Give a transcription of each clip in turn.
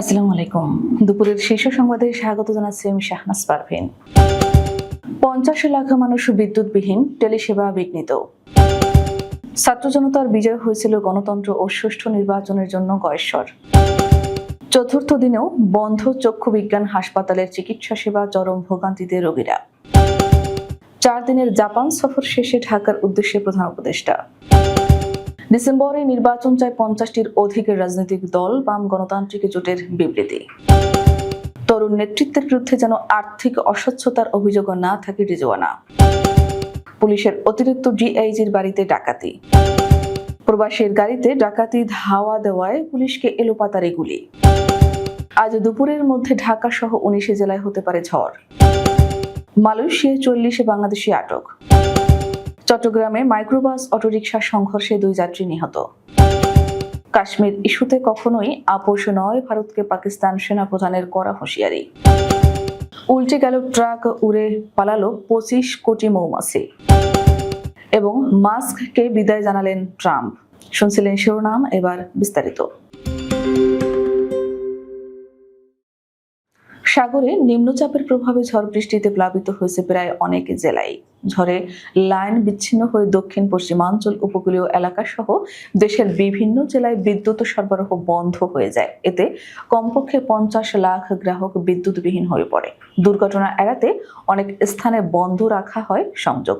আসসালামু আলাইকুম। দুপুরের শীর্ষ সংবাদে স্বাগত জানাচ্ছি আমি শাহনাজ পারভিন। পঞ্চাশ লাখ মানুষ বিদ্যুৎবিহীন, টেলিসেবা বিঘ্নিত। ছাত্র জনতার বিজয় হয়েছিল গণতন্ত্র ও সুষ্ঠু নির্বাচনের জন্য গয়েশ্বর। চতুর্থ দিনেও বন্ধ চক্ষু বিজ্ঞান হাসপাতালের চিকিৎসা সেবা চরম ভোগান্তিতে রোগীরা। চার দিনের জাপান সফর শেষে ঢাকার উদ্দেশ্যে প্রধান উপদেষ্টা। ডিসেম্বরে নির্বাচন চায় পঞ্চাশটির অধিক রাজনৈতিক দল বাম গণতান্ত্রিক জোটের বিবৃতি। তরুণ নেতৃত্বের বিরুদ্ধে যেন আর্থিক অস্বচ্ছতার অভিযোগ না থাকে রিজওয়ানা। পুলিশের অতিরিক্ত ডিআইজির বাড়িতে ডাকাতি। প্রবাসীর গাড়িতে ডাকাতি ধাওয়া দেওয়ায় পুলিশকে এলোপাতারে গুলি। আজ দুপুরের মধ্যে ঢাকা সহ উনিশে জেলায় হতে পারে ঝড়। মালয়েশিয়ায় চল্লিশে বাংলাদেশি আটক। চট্টগ্রামে মাইক্রোবাস অটোরিকশা সংঘর্ষে দুই যাত্রী নিহত। কাশ্মীর ইস্যুতে কখনোই আপোষ নয় ভারতকে পাকিস্তান সেনাপ্রধানের করা হুঁশিয়ারি। উল্টে গেল ট্রাক উড়ে পালালো পঁচিশ কোটি মৌমাছি। এবং মাস্ককে বিদায় জানালেন ট্রাম্প। শুনছিলেন শিরোনাম, এবার বিস্তারিত। সাগরে নিম্নচাপের প্রভাবে ঝড় বৃষ্টিতে প্লাবিত হয়েছে প্রায় অনেক জেলায়। ঝড়ে লাইন বিচ্ছিন্ন হয়ে দক্ষিণ, পশ্চিমাঞ্চল উপকূলীয় এলাকা সহ দেশের বিভিন্ন জেলায় বিদ্যুৎ সরবরাহ বন্ধ হয়ে যায়। এতে কমপক্ষে পঞ্চাশ লাখ গ্রাহক বিদ্যুৎবিহীন হয়ে পড়ে। দুর্ঘটনা এড়াতে অনেক স্থানে বন্ধ রাখা হয় সংযোগ।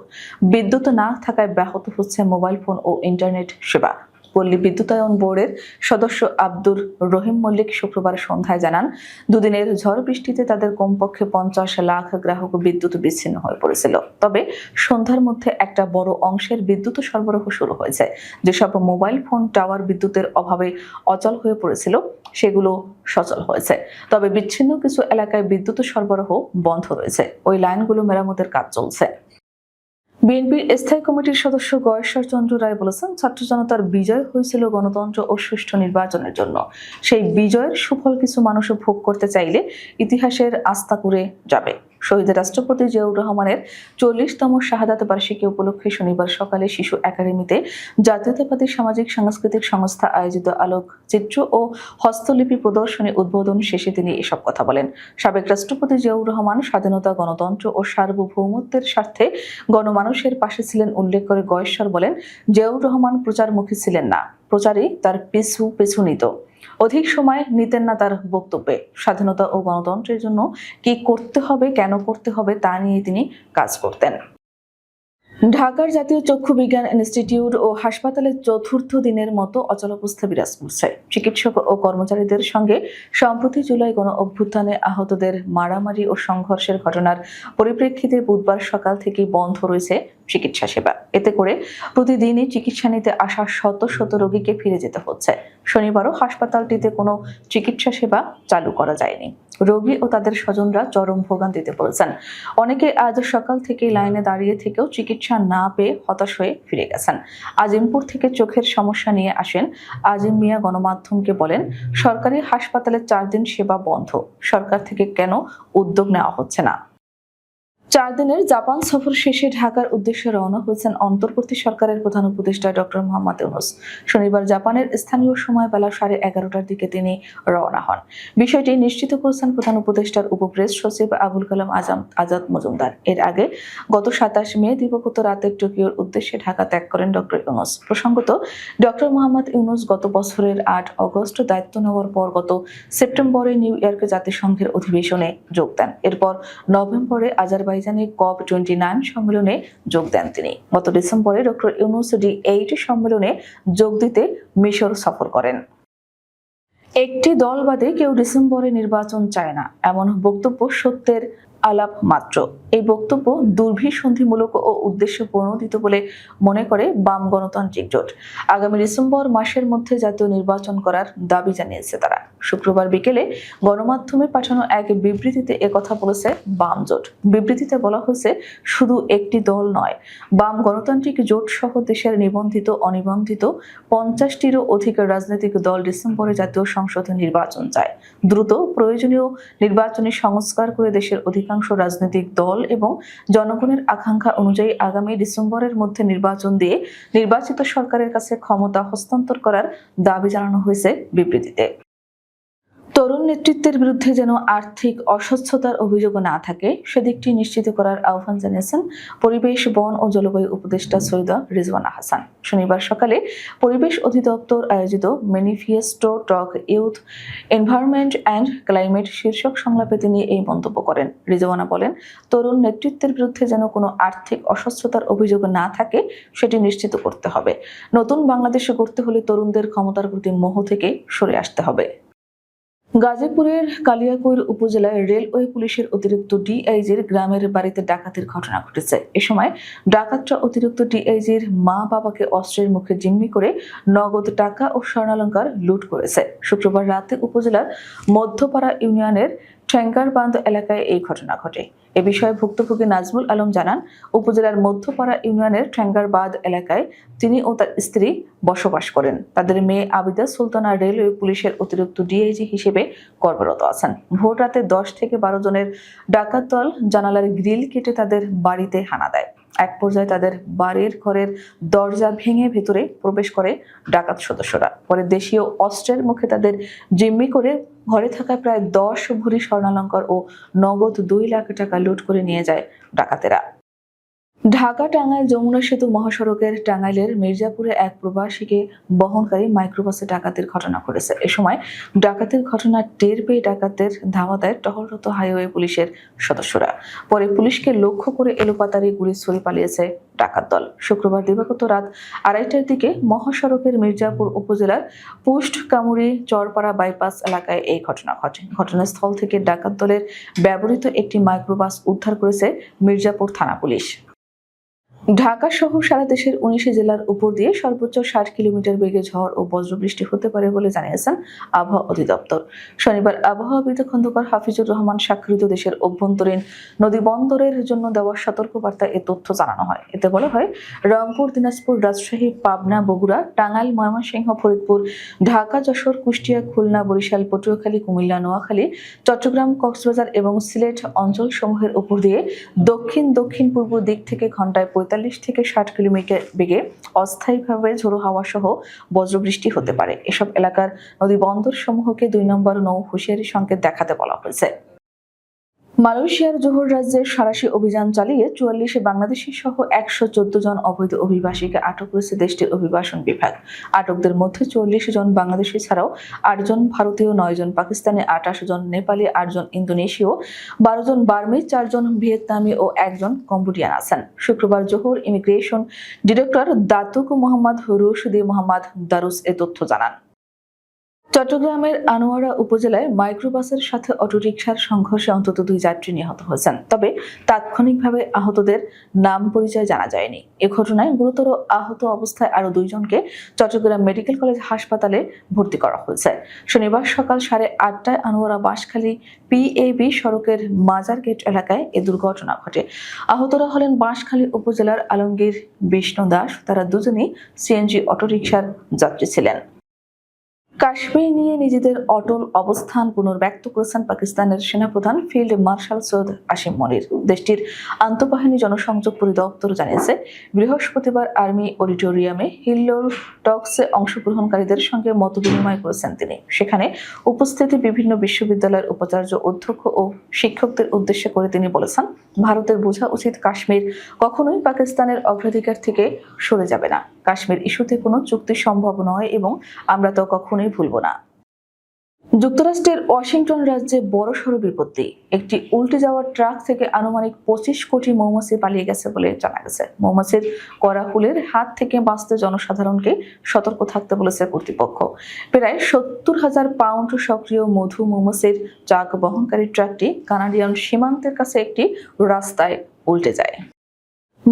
বিদ্যুৎ না থাকায় ব্যাহত হচ্ছে মোবাইল ফোন ও ইন্টারনেট সেবা। পল্লী বিদ্যুতায়ন বোর্ডের সদস্য আব্দুর রহিম মল্লিক শুক্রবার সন্ধ্যায় জানান, দুদিনের ঝড় বৃষ্টিতে তাদের কমপক্ষে পঞ্চাশ লাখ গ্রাহক বিদ্যুৎ বিচ্ছিন্ন হয়ে পড়েছিল। তবে সন্ধ্যার মধ্যে একটা বড় অংশের বিদ্যুৎ সরবরাহ শুরু হয়েছে। যেসব মোবাইল ফোন, টাওয়ার বিদ্যুতের অভাবে অচল হয়ে পড়েছিল, সেগুলো সচল হয়েছে। তবে বিচ্ছিন্ন কিছু এলাকায় বিদ্যুৎ সরবরাহ বন্ধ রয়েছে। ওই লাইনগুলো মেরামতের কাজ চলছে। বিএনপির স্থায়ী কমিটির সদস্য গয়েশ্বর চন্দ্র রায় বলেছেন, ছাত্র জনতার বিজয় হয়েছিল গণতন্ত্র ও সুষ্ঠু নির্বাচনের জন্য। সেই বিজয়ের সুফল কিছু মানুষ ভোগ করতে চাইলে ইতিহাসের আস্থা করে যাবে। শহীদ রাষ্ট্রপতি জিয়াউর রহমানের চল্লিশতম শাহাদাত বার্ষিকী উপলক্ষে শনিবার সকালে শিশু একাডেমিতে জাতীয়তাবাদী সামাজিক সাংস্কৃতিক সংস্থা আয়োজিত আলোক চিত্র ও হস্তলিপি প্রদর্শনী উদ্বোধন শেষে তিনি এসব কথা বলেন। সাবেক রাষ্ট্রপতি জিয়াউর রহমান স্বাধীনতা, গণতন্ত্র ও সার্বভৌমত্বের স্বার্থে গণমানুষের পাশে ছিলেন উল্লেখ করে গয়েশ্বর বলেন, জিয়াউর রহমান প্রচারমুখী ছিলেন না। প্রচারই তার পিছু পিছু নিত। অধিক সময় নিতেন না তার বক্তব্যে। স্বাধীনতা ও গণতন্ত্রের জন্য কি করতে হবে, কেন করতে হবে তা নিয়ে তিনি কাজ করতেন। ঢাকার জাতীয় চক্ষু বিজ্ঞান ইনস্টিটিউট ও হাসপাতালে চতুর্থ দিনের মতো অচলাবস্থা বিরাজ করছে। চিকিৎসক ও কর্মচারীদের সঙ্গে সম্প্রতি জুলাই গণ অভ্যুত্থানে আহতদের মারামারি ও সংঘর্ষের ঘটনার পরিপ্রেক্ষিতে বুধবার সকাল থেকে বন্ধ রয়েছে চিকিৎসা সেবা। এতে করে প্রতিদিনই চিকিৎসা নিতে আসা শত শত রোগীকে ফিরে যেতে হচ্ছে। শনিবারও হাসপাতালটিতে কোনো চিকিৎসা সেবা চালু করা যায়নি। রোগী ও তাদের স্বজনরা চরম ভোগান্তিতে পড়েছেন। অনেকে আজ সকাল থেকে লাইনে দাঁড়িয়ে থেকেও চিকিৎসা না পেয়ে হতাশ হয়ে ফিরে গেছেন। আজিমপুর থেকে চোখের সমস্যা নিয়ে আসেন আজিম মিয়া গণমাধ্যমকে বলেন, সরকারি হাসপাতালে চার দিন সেবা বন্ধ। সরকার থেকে কেন উদ্যোগ নেওয়া হচ্ছে না? চার দিনের জাপান সফর শেষে ঢাকার উদ্দেশ্যে রওনা হয়েছেন অন্তর্বর্তী সরকারের প্রধান উপদেষ্টা ডক্টর মোহাম্মদ ইউনুস। শনিবার জাপানের স্থানীয় সময় বেলা সাড়ে এগারোটার দিকে তিনি রওনা হন। বিষয়টি নিশ্চিত করেছেন প্রধান উপদেষ্টার উপপ্রেস সচিব আবুল কালাম আজাম আজাদ মজুমদার। এর আগে গত সাতাশ মে দিবগত রাতে টোকিওর উদ্দেশ্যে ঢাকা ত্যাগ করেন ডক্টর ইউনুস। প্রসঙ্গত, ডক্টর মোহাম্মদ ইউনুস গত বছরের আট অগস্ট দায়িত্ব নেওয়ার পর গত সেপ্টেম্বরে নিউ ইয়র্কে জাতিসংঘের অধিবেশনে যোগ দেন। এরপর নভেম্বরে আজারবাইজানে কপ টোয়েন্টি নাইন সম্মেলনে যোগ দেন তিনি। গত ডিসেম্বরে ডক্টর ইউনুস ডি এইট সম্মেলনে যোগ দিতে মিশর সফর করেন। একটি দল বাদে কেউ ডিসেম্বরে নির্বাচন চায় না, এমন বক্তব্য সত্যের আলাপ মাত্র। এই বক্তব্য দুর্ভিসন্ধিমূলক ও উদ্দেশ্য প্রণোদিত বলে মনে করে বাম গণতান্ত্রিক জোট। আগামী ডিসেম্বর মাসের মধ্যে জাতীয় নির্বাচন করার দাবি জানিয়েছে তারা। শুক্রবার বিকেলে গণমাধ্যমে পাঠানো এক বিবৃতিতে একথা বলেছে বাম জোট বিবৃতিতে বলা হয়েছে, শুধু একটি দল নয়, বাম গণতান্ত্রিক জোট সহ দেশের নিবন্ধিত, অনিবন্ধিত পঞ্চাশটিরও অধিক রাজনৈতিক দল ডিসেম্বরে জাতীয় সংসদ নির্বাচন চায়। দ্রুত প্রয়োজনীয় নির্বাচনী সংস্কার করে দেশের অধিকাংশ রাজনৈতিক দল এবং জনগণের আকাঙ্ক্ষা অনুযায়ী আগামী ডিসেম্বরের মধ্যে নির্বাচন দিয়ে নির্বাচিত সরকারের কাছে ক্ষমতা হস্তান্তর করার দাবি জানানো হয়েছে বিবৃতিতে। তরুণ নেতৃত্বের বিরুদ্ধে যেন আর্থিক অস্বচ্ছতার অভিযোগ না থাকে, সেদিকটি নিশ্চিত করার আহ্বান জানিয়েছেন পরিবেশ, বন ও জলবায়ু উপদেষ্টা সৈয়দা রিজওয়ানা হাসান শনিবার সকালে পরিবেশ অধিদপ্তর আয়োজিত manifesto talk youth environment and climate শীর্ষক সংলাপে তিনি এই মন্তব্য করেন। রিজওয়ানা বলেন, তরুণ নেতৃত্বের বিরুদ্ধে যেন কোনো আর্থিক অস্বচ্ছতার অভিযোগ না থাকে, সেটি নিশ্চিত করতে হবে। নতুন বাংলাদেশে করতে হলে তরুণদের ক্ষমতার প্রতি মোহ থেকে সরে আসতে হবে। গাজীপুরের কালিয়াকৈর উপজেলায় রেলওয়ে পুলিশের অতিরিক্ত ডিআইজির গ্রামের বাড়িতে ডাকাতির ঘটনা ঘটেছে। এ সময় ডাকাতরা অতিরিক্ত ডিআইজির মা বাবাকে অস্ত্রের মুখে জিম্মি করে নগদ টাকা ও স্বর্ণালঙ্কার লুট করেছে। শুক্রবার রাতে উপজেলার মধ্যপাড়া ইউনিয়নের ঠেঙ্গারবান্ধ এলাকায় এই ঘটনা ঘটে। এ বিষয়ে ভুক্তভোগী নাজমুল আলম জানান, উপজেলার মধ্যপাড়া ইউনিয়নের ঠেঙ্গারবাদ এলাকায় তিনি ও তার স্ত্রী বসবাস করেন। তাদের মেয়ে আবিদা সুলতানা রেলওয়ে পুলিশের অতিরিক্ত ডিআইজি হিসেবে কর্মরত আছেন। ভোর রাতে দশ থেকে বারো জনের ডাকাত দল জানালার গ্রিল কেটে তাদের বাড়িতে হানা দেয়। এক পর্যায়ে তাদের বাড়ির ঘরের দরজা ভেঙে ভেতরে প্রবেশ করে ডাকাত সদস্যরা। পরে দেশীয় অস্ত্রের মুখে তাদের জিম্মি করে ঘরে থাকা প্রায় দশ ভরি স্বর্ণালঙ্কার ও নগদ দুই লাখ টাকা লুট করে নিয়ে যায় ডাকাতেরা। ঢাকা টাঙ্গাইল যমুনা সেতু মহাসড়কের টাঙ্গাইলের মির্জাপুরে এক প্রবাসীকে বহনকারী মাইক্রোবাসে ডাকাতির ঘটনা ঘটেছে। এ সময় ডাকাতির ঘটনা টের পেয়ে ডাকাতের ধাওয়া দেয় টহলরত হাইওয়ে পুলিশের সদস্যরা। পরে পুলিশকে লক্ষ্য করে এলোপাতারি গুলি ছুড়ে পালিয়েছে ডাকাত দল। শুক্রবার দিবাগত রাত আড়াইটার দিকে মহাসড়কের মির্জাপুর উপজেলার পুষ্ট কামুরি চরপাড়া বাইপাস এলাকায় এই ঘটনা ঘটে। ঘটনাস্থল থেকে ডাকাত দলের ব্যবহৃত একটি মাইক্রোবাস উদ্ধার করেছে মির্জাপুর থানা পুলিশ। ঢাকা সহ সারা দেশের উনিশে জেলার উপর দিয়ে সর্বোচ্চ ষাট কিলোমিটার বেগে ঝড় ও বজ্রবৃষ্টি হতে পারে বলে জানিয়েছেন আবহাওয়া অধিদপ্তর। শনিবার আবহাওয়াবিদ খন্দকার হাফিজুর রহমান স্বাক্ষরিত দেশের অভ্যন্তরীণ নদী বন্দরের জন্য দেওয়া সতর্কবার্তায় এ তথ্য জানানো হয়। এতে বলা হয়, রংপুর, দিনাজপুর, রাজশাহী, পাবনা, বগুড়া, টাঙ্গাইল, ময়মনসিংহ, ফরিদপুর, ঢাকা, যশোর, কুষ্টিয়া, খুলনা, বরিশাল, পটুয়াখালী, কুমিল্লা, নোয়াখালী, চট্টগ্রাম, কক্সবাজার এবং সিলেট অঞ্চলসমূহের উপর দিয়ে দক্ষিণ দক্ষিণ পূর্ব দিক থেকে ঘন্টায় পঁয়তাল্লিশ থেকে ষাট কিলোমিটার বেগে অস্থায়ীভাবে ঝোড়ো হাওয়া সহ বজ্রবৃষ্টি হতে পারে। এসব এলাকার নদী বন্দর সমূহকে দুই নম্বর নৌ হুঁশিয়ারি সংকেত দেখাতে বলা হয়েছে। মালয়েশিয়ার জোহর রাজ্যে সারাশি অভিযান চালিয়ে চুয়াল্লিশে বাংলাদেশি সহ একশো চোদ্দ জন অবৈধ অভিবাসীকে আটক করেছে দেশটির অভিবাসন বিভাগ। আটকদের মধ্যে চল্লিশ জন বাংলাদেশি ছাড়াও আটজন ভারতীয়, নয় জন পাকিস্তানি আটাশ জন নেপালি আটজন ইন্দোনেশীয়, বারো জন বার্মিজ চারজন ভিয়েতনামি ও একজন কম্বোডিয়ান আছেন। শুক্রবার Johor immigration director Datuk Mohammad Rushdi Mohammad Darus এ তথ্য জানান। চট্টগ্রামের আনোয়ারা উপজেলায় মাইক্রোবাসের সাথে অটোরিকশার সংঘর্ষে অন্তত দুই যাত্রী নিহত হয়েছেন। তবে তাৎক্ষণিকভাবে আহতদের নাম পরিচয় জানা যায়নি। এ ঘটনায় গুরুতর আহত অবস্থায় আরও দুইজনকে চট্টগ্রাম মেডিকেল কলেজ হাসপাতালে ভর্তি করা হয়েছে। শনিবার সকাল সাড়ে আটটায় আনোয়ারা বাঁশখালী পিএবি সড়কের মাজার গেট এলাকায় এ দুর্ঘটনা ঘটে। আহতরা হলেন বাঁশখালী উপজেলার আলমগীর বিষ্ণু দাস। তারা দুজনেই সিএনজি অটোরিকশার যাত্রী ছিলেন। কাশ্মীর নিয়ে নিজেদের অটল অবস্থান পুনর্ব্যক্ত করেছেন পাকিস্তানের সেনাপ্রধান ফিল্ড মার্শাল সৈয়দ আসিম মনির। দেশটির আন্তঃবাহিনী জনসংযোগ পরিদপ্তর জানিয়েছে, বৃহস্পতিবার আর্মি অডিটোরিয়ামে হিল্লোর টক্সে অংশগ্রহণকারীদের সঙ্গে মত বিনিময় করেছেন তিনি। সেখানে উপস্থিতি বিভিন্ন বিশ্ববিদ্যালয়ের উপাচার্য, অধ্যক্ষ ও শিক্ষকদের উদ্দেশ্য করে তিনি বলেছেন, ভারতের বোঝা উচিত কাশ্মীর কখনোই পাকিস্তানের অগ্রাধিকার থেকে সরে যাবে না। কাশ্মীর ইস্যুতে কোনো চুক্তি সম্ভব নয় এবং আমরা তো কখনোই ভুলব না। যুক্তরাষ্ট্রের ওয়াশিংটন রাজ্যে বড় সড় বিপত্তি। একটি উল্টে যাওয়া ট্রাক থেকে আনুমানিক পঁচিশ কোটি মৌমাছি পালিয়ে গেছে বলে জানা গেছে। মৌমাছির করাহুলের হাত থেকে বাঁচতে জনসাধারণকে সতর্ক থাকতে বলেছে কর্তৃপক্ষ। প্রায় সত্তর হাজার পাউন্ড সক্রিয় মধু মৌমাছির ট্রাক বহনকারী ট্রাকটি কানাডিয়ান সীমান্তের কাছে একটি রাস্তায় উল্টে যায়।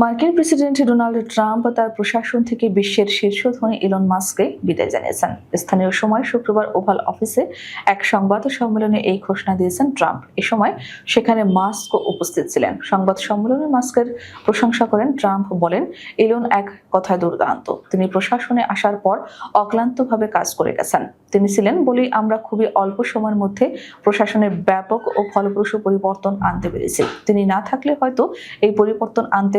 মার্কিন প্রেসিডেন্ট ডোনাল্ড ট্রাম্প তার প্রশাসন থেকে বিশ্বের শীর্ষ ধনী ইলন মাস্ককে বিদায় জানিয়েছেন। স্থানীয় সময় শুক্রবার ওভাল অফিসে এক সংবাদ সম্মেলনে এই ঘোষণা দিয়েছেন ট্রাম্প। এ সময় সেখানে মাস্ক উপস্থিত ছিলেন। সংবাদ সম্মেলনে মাস্কের প্রশংসা করেন ট্রাম্প বলেন, ইলন এক কথায় দুর্দান্ত। তিনি প্রশাসনে আসার পর অক্লান্তভাবে কাজ করে গেছেন। তিনি ছিলেন বলেই আমরা খুবই অল্প সময়ের মধ্যে প্রশাসনের ব্যাপক ও ফলপ্রসূ পরিবর্তন আনতে পেরেছি। তিনি না থাকলে হয়তো এই পরিবর্তন আনতে